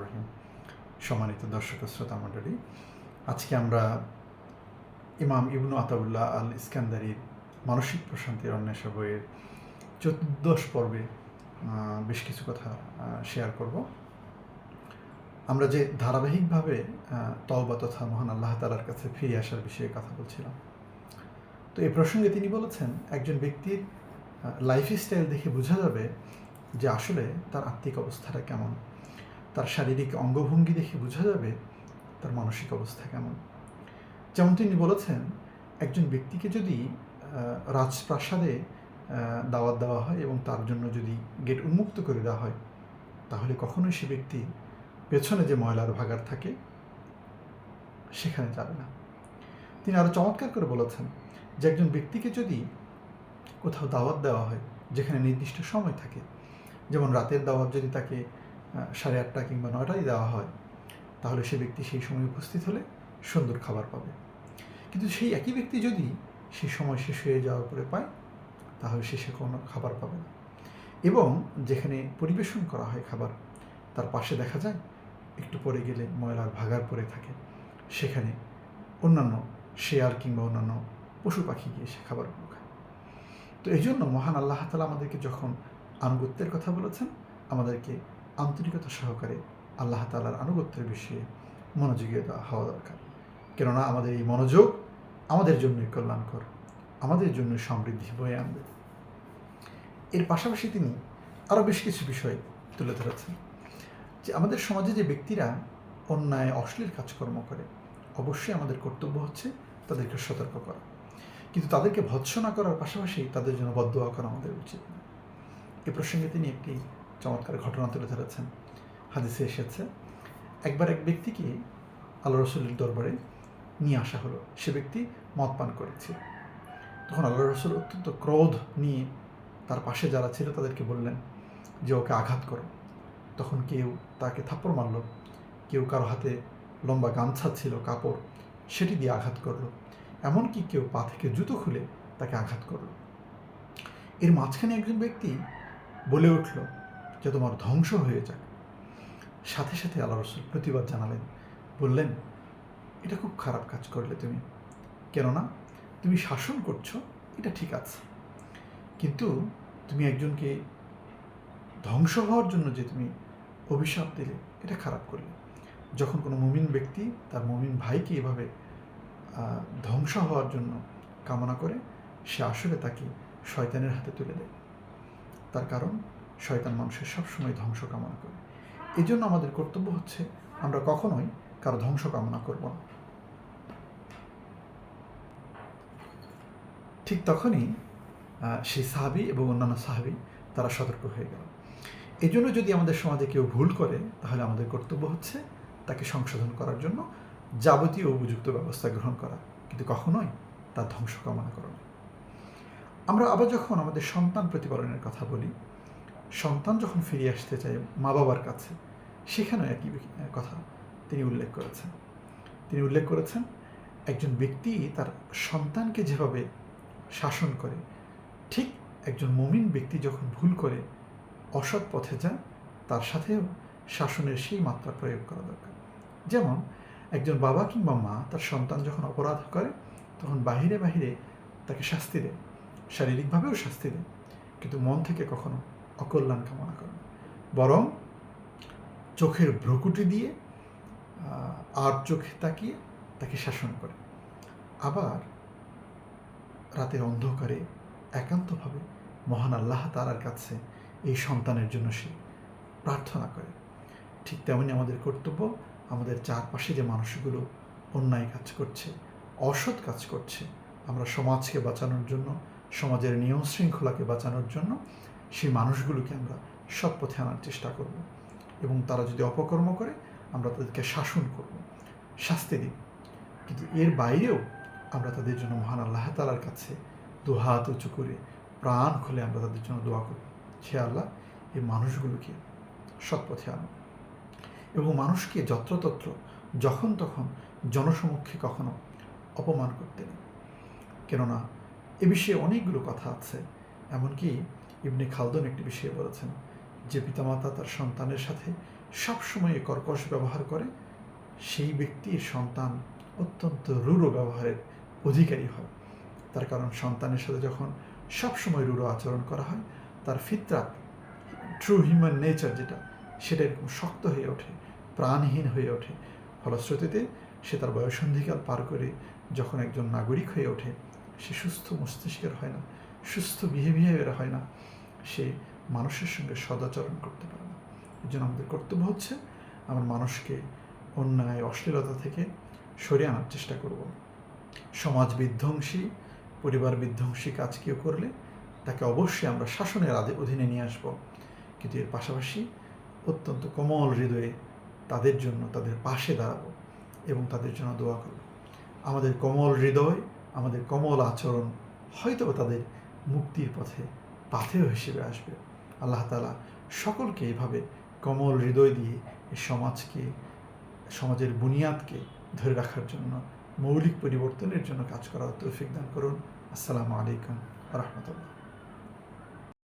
রহিম। সম্মানিত দর্শক শ্রোতা মণ্ডলী, আজকে আমরা ইমাম ইবনু আতাউল্লাহ আল ইস্কান্দারির মানসিক প্রশান্তির অন্বেষা বইয়ের চতুর্দশ পর্বে বেশ কিছু কথা শেয়ার করব। আমরা যে ধারাবাহিকভাবে তওবা তথা মহান আল্লাহ তালার কাছে ফিরে আসার বিষয়ে কথা বলছিলাম, তো এই প্রসঙ্গে তিনি বলেছেন, একজন ব্যক্তির লাইফ স্টাইল দেখে বোঝা যাবে যে আসলে তার আত্মিক অবস্থাটা কেমন? তার শারীরিক অঙ্গভঙ্গি দেখে বোঝা যাবে তার মানসিক অবস্থা কেমন? যেমন তিনি বলেছেন, একজন ব্যক্তিকে যদি রাজপ্রাসাদে দাওয়াত দেওয়া হয় এবং তার জন্য যদি গেট উন্মুক্ত করে দেওয়া হয়, তাহলে কখনোই সে ব্যক্তি পেছনে যে ময়লার ভাগার থাকে, সেখানে যাবে না। তিনি আরও চমৎকার করে বলেছেন যে একজন ব্যক্তিকে যদি কোথাও দাওয়াত দেওয়া হয়, যেখানে নির্দিষ্ট সময় থাকে যেমন রাতের দাওয়াত যদি তাকে সাড়ে আটটা কিংবা নয়টায় দেওয়া হয়, তাহলে সে ব্যক্তি সেই সময় উপস্থিত হলে সুন্দর খাবার পাবে। কিন্তু সেই একই ব্যক্তি যদি সেই সময় শেষ হয়ে যাওয়ার পরে পায়, তাহলে সে সে কোনো খাবার পাবে না। এবং যেখানে পরিবেশন করা হয় খাবার, তার পাশে দেখা যায়, একটু পরে গেলে ময়লার ভাগার পরে থাকে। সেখানে অন্যান্য শেয়াল কিংবা অন্যান্য পশু পাখি গিয়ে সে খাবারগুলো খায়। তো এই জন্য মহান আল্লাহ তালা আমাদেরকে যখন আনুগত্যের কথা বলেছেন। আমাদেরকে আন্তরিকতা সহকারে আল্লাহ তালার আনুগত্যের বিষয়ে মনোযোগী হওয়া দরকার। কেননা আমাদের এই মনোযোগ আমাদের জন্যই কল্যাণকর, আমাদের জন্য সমৃদ্ধি বয়ে আনবে। এর পাশাপাশি তিনি আরও বেশ কিছু বিষয় তুলে ধরেছেন। যে আমাদের সমাজে যে ব্যক্তিরা অন্যায়, অশ্লীল কাজকর্ম করে, অবশ্যই আমাদের কর্তব্য হচ্ছে তাদেরকে সতর্ক করা। কিন্তু তাদেরকে ভৎসনা করার পাশাপাশি তাদের জন্য বদোয়া করা আমাদের উচিত। এ প্রসঙ্গে তিনি একটি চমৎকার ঘটনা তুলে ধরেছেন। হাদিসে এসেছে, একবার এক ব্যক্তিকে আল্লাহ রসুলের দরবারে নিয়ে আসা হলো। সে ব্যক্তি মদ পান করেছে তখন আল্লাহ রসুল অত্যন্ত ক্রোধ নিয়ে তার পাশে যারা ছিল তাদেরকে বললেন, যে ওকে আঘাত করো তখন কেউ তাকে থাপ্পড় মারল, কেউ কারও হাতে লম্বা গামছা ছিল, কাপড়, সেটি দিয়ে আঘাত করল। এমনকি কেউ পা থেকে জুতো খুলে তাকে আঘাত করল। এর মাঝখানে একজন ব্যক্তি বলে উঠল যে তোমার ধ্বংস হয়ে যাক। সাথে সাথে আল্লাহ রসুল প্রতিবাদ জানালেন, বললেন, এটা খুব খারাপ কাজ করলে তুমি। কেননা তুমি শাসন করছ, এটা ঠিক আছে। কিন্তু তুমি একজনকে ধ্বংস হওয়ার জন্য যে তুমি অভিশাপ দিলে, এটা খারাপ করলে। যখন কোনো মুমিন ব্যক্তি তার মুমিন ভাইকে এভাবে ধ্বংস হওয়ার জন্য কামনা করে, সে আসলে তাকে শয়তানের হাতে তুলে দেয়। তার কারণ, শয়তান মানুষের সবসময় ধ্বংস কামনা করে। এই জন্য আমাদের কর্তব্য হচ্ছে, আমরা কখনোই কারও ধ্বংস কামনা করব না। ঠিক তখনই সেই সাহাবি এবং অন্যান্য সাহাবি, তারা সতর্ক হয়ে গেল। এই জন্য যদি আমাদের সমাজে কেউ ভুল করে, তাহলে আমাদের কর্তব্য হচ্ছে, তাকে সংশোধন করার জন্য যাবতীয় উপযুক্ত ব্যবস্থা গ্রহণ করা। কিন্তু কখনোই তার ধ্বংস কামনা করা। আমরা আবার যখন আমাদের সন্তান প্রতিপালনের কথা বলি, সন্তান যখন ফিরে আসতে চায় মা বাবার কাছে, সেখানেও একই কথা তিনি উল্লেখ করেছেন। তিনি উল্লেখ করেছেন, একজন ব্যক্তি তার সন্তানকে যেভাবে শাসন করে, ঠিক একজন মুমিন ব্যক্তি যখন ভুল করে, অসৎ পথে যায়, তার সাথেও শাসনের সেই মাত্রা প্রয়োগ করা দরকার। যেমন, একজন বাবা কিংবা মা তার সন্তান যখন অপরাধ করে, তখন বাহিরে বাহিরে তাকে শাস্তি দেয়। শারীরিকভাবেও শাস্তি দেয়, কিন্তু মন থেকে কখনো অকল্যাণ কামনা করে। বরং চোখের ভ্রকুটি দিয়ে আর চোখে তাকিয়ে তাকে শাসন করে আবার রাতের অন্ধকারে একান্তভাবে মহান আল্লাহ তালার কাছে এই সন্তানের জন্য সে প্রার্থনা করে ঠিক তেমনি আমাদের কর্তব্য, আমাদের চারপাশে যে মানুষগুলো অন্যায় কাজ করছে, অসৎ কাজ করছে, আমরা সমাজকে বাঁচানোর জন্য সমাজের নিয়ম শৃঙ্খলাকে বাঁচানোর জন্য সেই মানুষগুলোকে আমরা সৎ পথে আনার চেষ্টা করব এবং তারা যদি অপকর্ম করে, আমরা তাদেরকে শাসন করব, শাস্তি দিব। কিন্তু এর বাইরেও আমরা তাদের জন্য মহান আল্লাহ তালার কাছে দু হাত উঁচু করে প্রাণ খুলে আমরা তাদের জন্য দোয়া করব। সে আল্লাহ, এই মানুষগুলোকে সৎ পথে আনো এবং মানুষকে যত্রতত্র যখন তখন জনসমক্ষে কখনো অপমান করতে নেই কেননা এ বিষয়ে অনেকগুলো কথা আছে। এমনকি ইবনে খালদন একটি বিষয়ে বলেছেন যে পিতামাতা তার সন্তানের সাথে সবসময় কর্কশ ব্যবহার করে, সেই ব্যক্তির সন্তান অত্যন্ত রূঢ় ব্যবহারের অধিকারী হয়। তার কারণ সন্তানের সাথে যখন সবসময় রূঢ় আচরণ করা হয়, তার ফিতরাত ট্রু হিউম্যান নেচার যেটা, সেটা এরকম শক্ত হয়ে ওঠে, প্রাণহীন হয়ে ওঠে। ফলশ্রুতিতে সে তার বয়সন্ধিকাল পার করে যখন একজন নাগরিক হয়ে ওঠে সে সুস্থ মস্তিষ্কের হয় না, সুস্থ বিহেভিয়ার হয় না, সে মানুষের সঙ্গে সদাচরণ করতে পারে না। এই জন্য আমাদের কর্তব্য হচ্ছে আমরা মানুষকে অন্যায়, অশ্লীলতা থেকে সরিয়ে আনার চেষ্টা করব। সমাজ বিধ্বংসী, পরিবার বিধ্বংসী কাজ কেউ করলে তাকে অবশ্যই আমরা শাসনের আদে অধীনে নিয়ে আসব। কিন্তু এর পাশাপাশি অত্যন্ত কোমল হৃদয়ে তাদের জন্য, তাদের পাশে দাঁড়াবো এবং তাদের জন্য দোয়া করব। আমাদের কোমল হৃদয় আমাদের কমল আচরণ হয়তো তাদের মুক্তির পথে, পাথেয় হিসেবে আসবে। আল্লাহ তালা সকলকে এভাবে কমল হৃদয় দিয়ে সমাজকে, সমাজের বুনিয়াদকে ধরে রাখার জন্য, মৌলিক পরিবর্তনের জন্য কাজ করার তৌফিক দান করুন। আসসালামু আলাইকুম রহমতুল্লাহ।